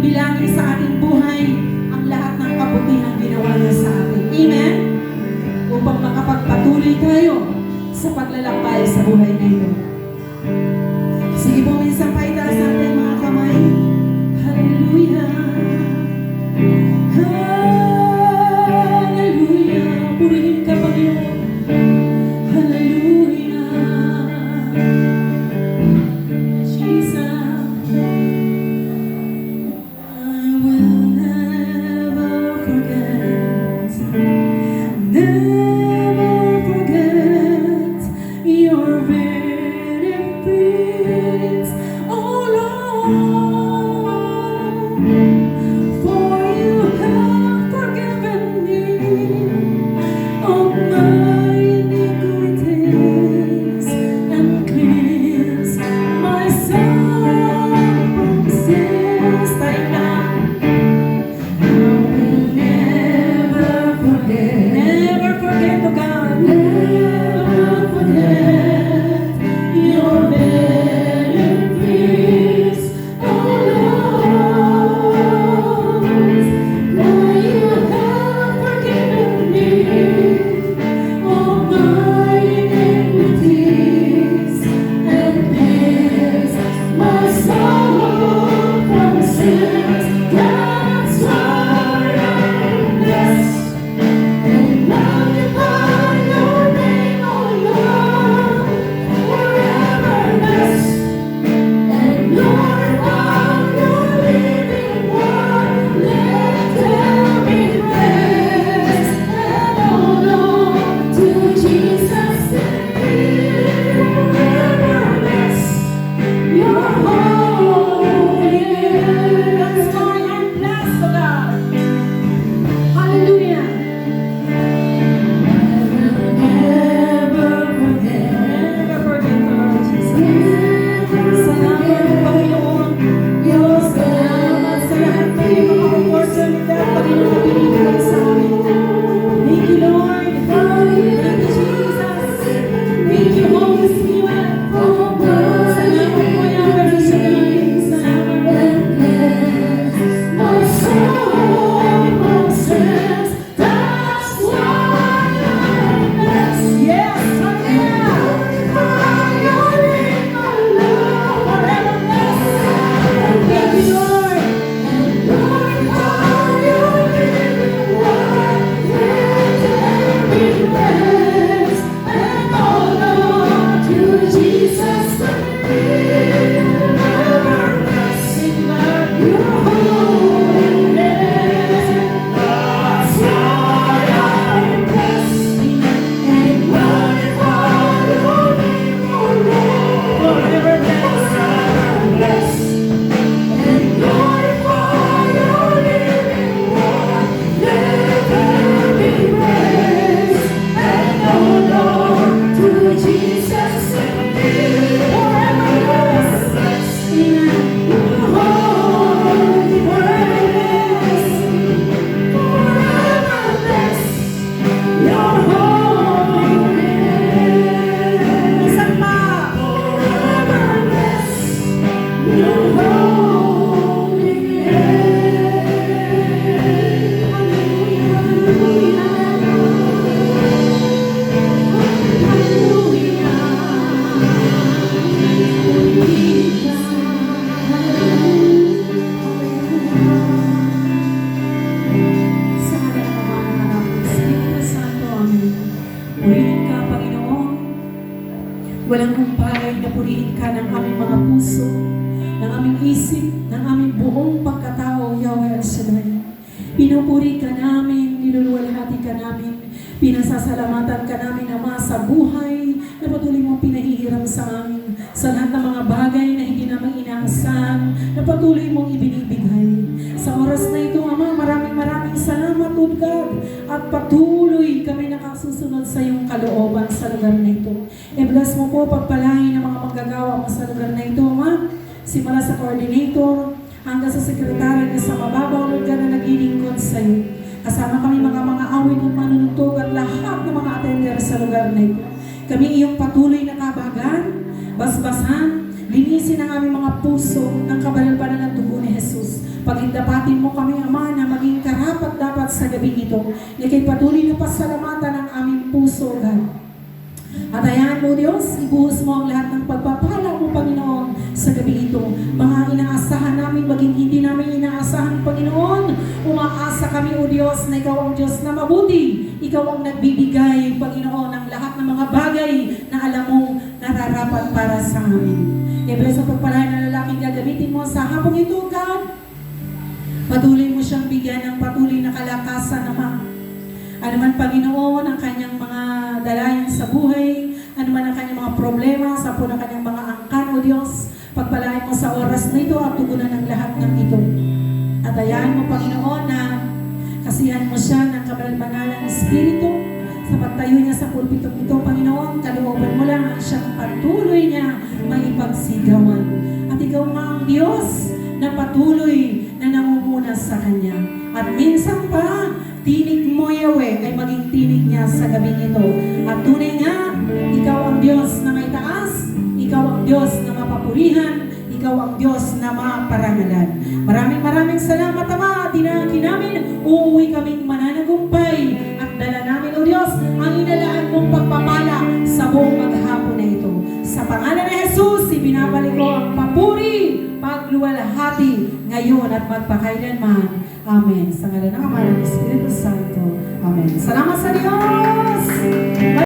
bilangin sa ating buhay ang lahat ng kabutihang ginawa niya sa atin. Amen? Upang makapagpatuloy tayo sa paglalakbay sa buhay na ito. Sige po, minsan pa itaas Hallelujah. Lord Walang humpay na purihin ka ng aming mga puso, ng aming isip, ng aming buong pagkatao, Yahweh El Shaddai. Pinupuri ka namin, niluluwalhati ka namin, pinasasalamatan ka namin, Ama, sa buhay na patuloy mong pinahihiram sa amin, sa lahat ng mga bagay na hindi namin inaasahan, na patuloy mong ibinibigay. Sa oras na ito, Ama, maraming maraming salamat, O God, at patuloy kami nakasusunod sa iyong kalooban sa lugar na ito. I-bless mo po, pagpalain ng mga manggagawa mo sa lugar na ito, Ama. Simula sa coordinator, hanggang sa sekretary na sa mababaw lugar na naglilingkod sa iyo. Kasama kami mga mga awit ng manunutog at lahat ng mga attender sa lugar na ito. Kami iyong patuloy na kabagan, basbasan, linisin ang aming mga puso ng kabalbalan ng dugo ni Jesus. Paginda mo kami, Ama, na maging karapat dapat sa gabi ito. Ikay patuloy na pasalamatan ang aming puso, God. At ayan mo Diyos, ibuhos mo ang lahat ng pagpapala Ikaw ang nagbibigay Panginoon ng lahat ng mga bagay na alam mo nararapat para sa amin. Kaya sa pagpalain ng lalaking gagamitin mo sa hapong ito, God, patuloy mo siyang bigyan ng patuloy na kalakasan naman ano man Panginoon ang kanyang mga dalayan sa buhay, ano man ang kanyang mga problema sa po ng kanyang mga angkan o Diyos, pagpalain mo sa oras na ito at tugunan ng lahat ng ito. At ayahan mo Panginoon na kasihan mo siya ng kabalbanalang Espiritu sa pagtayo niya sa pulpitong ito, Panginoon, kalooban mo lang ang siyang patuloy niya maipagsigawan. At ikaw nga ang Diyos na patuloy na nangunguna sa Kanya. At minsan pa, tinig mo, Yahweh, ay maging tinig niya sa gabi ito. At tunay nga, ikaw ang Diyos na may taas, ikaw ang Diyos na mapapurihan, ikaw ang Diyos na maparangalan. Maraming maraming salamat, Ama. Dinaki namin, uuwi kaming mananagumpay at dala namin, O Diyos, ang inalaan mong pagpapala sa buong maghapon na ito. Sa pangalan ni Jesus, ibinabalik ko ang papuri, pagluwalhati ngayon at magpakailanman. Amen. Sa ngalan ng Ama ng Espiritu Santo. Amen. Salamat sa Diyos!